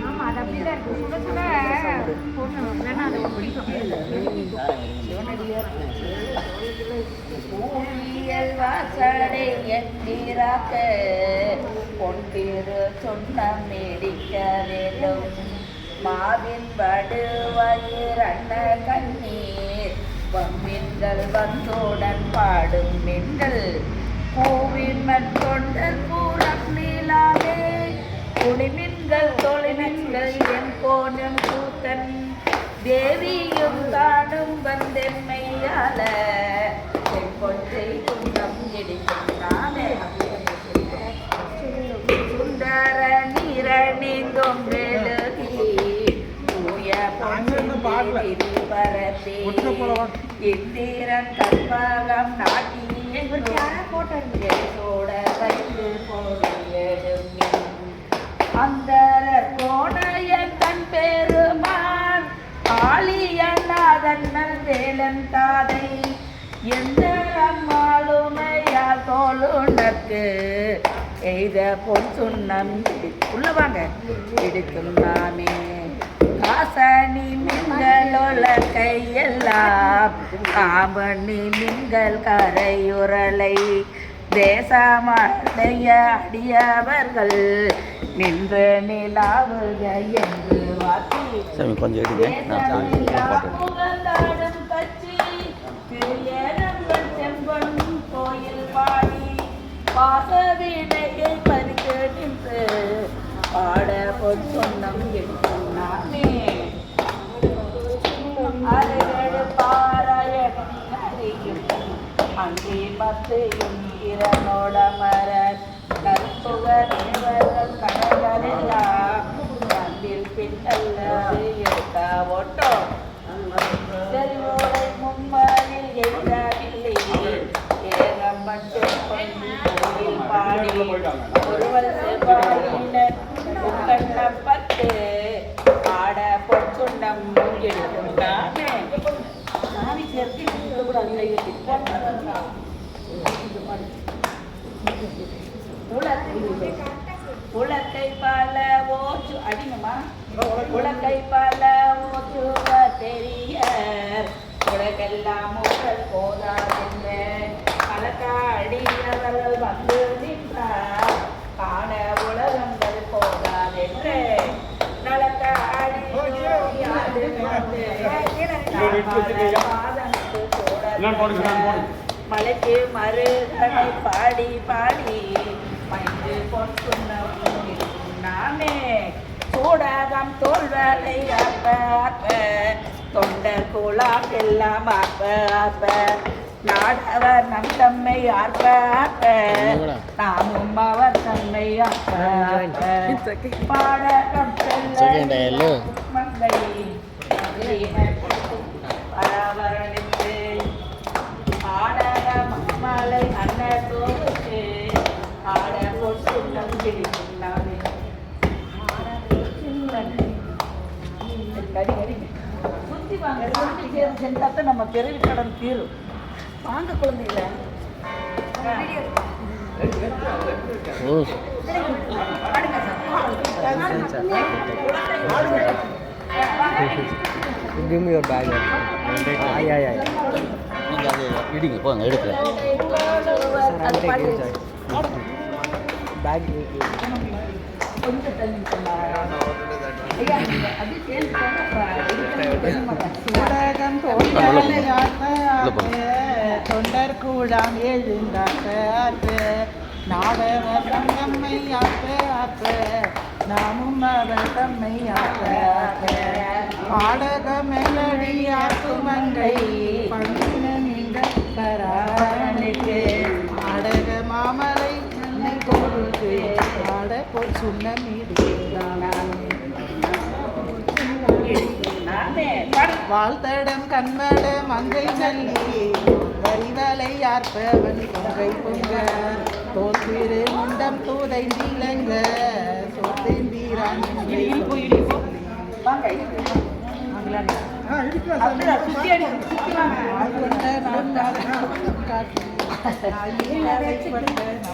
ஆமா அது அப்படிதான் இருக்கு சுட சொன்னம் நீடிக்க வேண்டும் மாவின் வடுவயிர் அண்ண கண்ணீர் வம்மின்கள் வந்தோடன் பாடும் மின்னல் பூவின் மற்றொண்டர் பூரம் நீலாவே குடிமின்கள் தொழில்கள் என் கோணம் கூத்தன். தேவியும் தானும் வந்தெம்மையால என் கொன்றை இந்திரன் கற்பகம் நாட்டியின் போட்டோட வைத்து போடும் அந்தரர் கோணைய தன் பெருமான். ஆளியநாதன் வேலன் தாதை. எந்த அம்மாளுமையால் தோளுனக்கு எய்த பொன் சுண்ணம் உள்ள வாங்க. இடிக்கும் நாமே. காசனி மின்களோல கையெல்லாம் காமணி மின்கள் கரையுரலை தேசமடைய அடியவர்கள் நின்று நிலாவுக என்று சாமி கொஞ்சம் எடுங்க. நான் கோயில் பாடி பாசவினையை பறித்து நின்று பாட பொற்சொன்னம் எடுக்கும் நாமே அங்கே பத்தையும் மரர் கற்புக தேவர்கள் கடலெல்லாம் கண்ணில் பின்னல்லது எடுத்த ஓட்டோ. செல்வோரை மும்மாறில் எழுதாவில்லை பாடி. உலக்கை பல ஓச்சு அடிங்கம்மா. உலக்கை. பல ஓச்சுவ தெரிய உலகெல்லாம் உங்கள் போதாதென்ன கலக்காடியவர்கள் வந்து நின்றார். காண உலகங்கள் போதாதென்று மலைக்கு மருகனை பாடி பாடி. மைந்து பொன்சுண்ணம் நாமே சூடாகம் தோல்வலை அப்ப அப்ப தொண்டர் குழாம் எல்லாம் அப்ப அப்ப நாடவர் நம் தம்மை அப்ப அப்ப நாமும் அவர் தம்மை அப்ப ஆப்ப பாடகம் செல்ல மங்கை பராவரண வாங்க. சேர்ந்து செஞ்சாத்தான் நம்ம பிறவி கடன் தீரும் வாங்க குழந்தைகள. Give me your bag. Ah, yeah, yeah. நீங்கள் அது இடிங்க போங்க எடுக்கிறேன் கொஞ்சம் தள்ளி மாட்டேன். ஊடகம் தொண்டர் கூடாம் எழுந்தாக்க நாடவர் தங்கம்மை ஆப்ப ஆப்ப நாமும் அவர் தம்மை ஆப்ப ஆப்ப பாடக மெலடி ஆப்பு மங்கை நீங்கள் பரானுக்கு ஆடக மாமலை என்னை கொடுத்து ஆட போல் சுண்ண மீது வாழ்த்தடம் கண்மட மங்கை சொல்லி வரிவலை யார்ப்பவன் பொங்கை பொங்க. தோற்பிரு முண்டம் தூதை நீலங்க சொத்தேந்தீரான் காட்டு